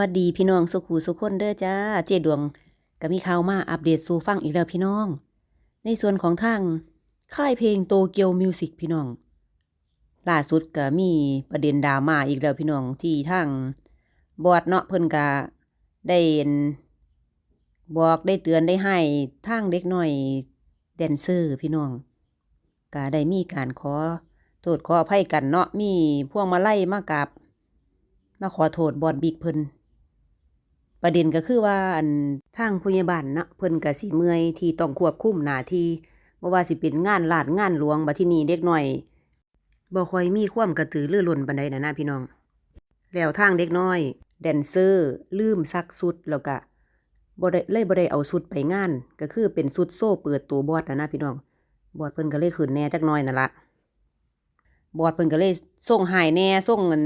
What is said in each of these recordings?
วัสดีพี่น้องสุขูสุขคนเด้อจ้า เจดวงก็มีข่าวมาอัปเดตสู่ฟังอีกแล้วพี่น้อง ในส่วนของทางค่ายเพลงโตเกียวมิวสิกพี่น้อง ล่าสุดก็มีประเด็นดราม่าอีกแล้วพี่น้องที่ทางบอดเนาะเพิ่นก็ได้บอกได้เตือนได้ให้ทางเด็กน้อยแดนเซอร์พี่น้องก็ได้มีการขอโทษขออภัยกันเนาะมีพวงมาไลัยมากับมาขอโทษบอดบิ๊กเพิ่น ประเด็นก็คือว่าอันทางผู้ใหญ่บ้านเนาะเพิ่นก็สิเมื่อยที่ต้องควบคุมหน้าที่บ่ว่าสิเป็นงานลาดงานหลวงบัดที่นี้เด็กน้อยบ่ค่อยมีความกระตือรือร้นปานใดนะนะพี่น้อง แล้วทางเด็กน้อย แดนเซอร์ ลืมซักสุดแล้วก็บ่ได้เลยบ่ได้เอาสุดไปงาน ก็คือเป็นสุดโซ่เปิดตัวบอดนะนะพี่น้อง บอดเพิ่นก็เลยขึ้นแหน่จักน่อยนั่นละบอดเพิ่นก็เลยส่งหายแหน่ส่งเงิน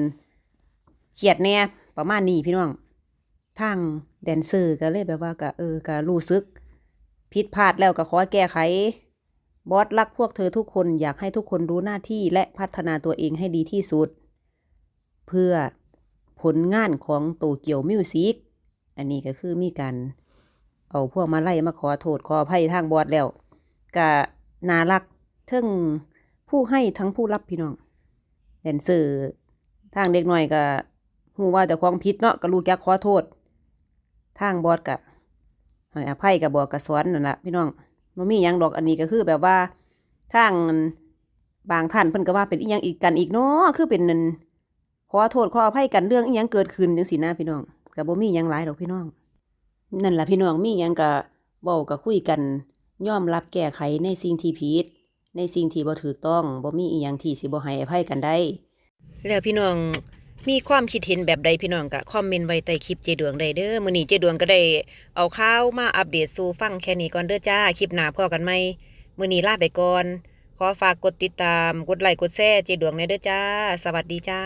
เครียดแหน่ประมาณนี้พี่น้อง ทางแดนเซอร์ก็เลยแบบว่าก็เออก็รู้สึกผิดพลาดแล้วก็ขอแก้ไข บอสรักพวกเธอทุกคนอยากให้ทุกคนรู้หน้าที่และพัฒนาตัวเองให้ดีที่สุด เพื่อผลงานของโตเกียวมิวสิกอันนี้ก็คือมีการเอาพวกมาไล่มาขอโทษขออภัยทางบอสแล้วก็น่ารักทั้งผู้ให้ทั้งผู้รับพี่น้องแดนเซอร์ทางเด็กหน้อยก็ฮู้ว่าแต่ของผิดเนาะก็รู้จักขอโทษ ทางบอสก็ให้อภัยกับบอกกับสอนนั่นล่ะพี่น้องบ่มีหยังดอกอันนี้ก็คือแบบว่าทางบางท่านเพิ่นก็ว่าเป็นอีหยังอีกกันอีกเนาะคือเป็นนั่นขอโทษขออภัยกันเรื่องอีหยังเกิดขึ้นจังซี่นะพี่น้องก็บ่มีหยังหลายดอกพี่น้อง นั่นล่ะพี่น้องมีหยังก็เว้าก็คุยกันยอมรับแก้ไขในสิ่งที่ผิดในสิ่งที่บ่ถูกต้องบ่มีอีหยังที่สิบ่ให้อภัยกันได้ แล้วพี่น้อง มีความคิดเห็นแบบใดพี่น้องกะคอมเมนต์ไว้ใต้คลิปเจดวงได้เด้อมื้อนี้เจดวงก็ได้เอาข้าวมาอัปเดตสู่ฟังแค่นี้ก่อนเด้อจ้าคลิปหน้าพอกันไหมมื้อนี้ลาไปก่อน ขอฝากกดติดตาม กดไลค์กดแชร์เจดวงในเด้อจ้า สวัสดีจ้า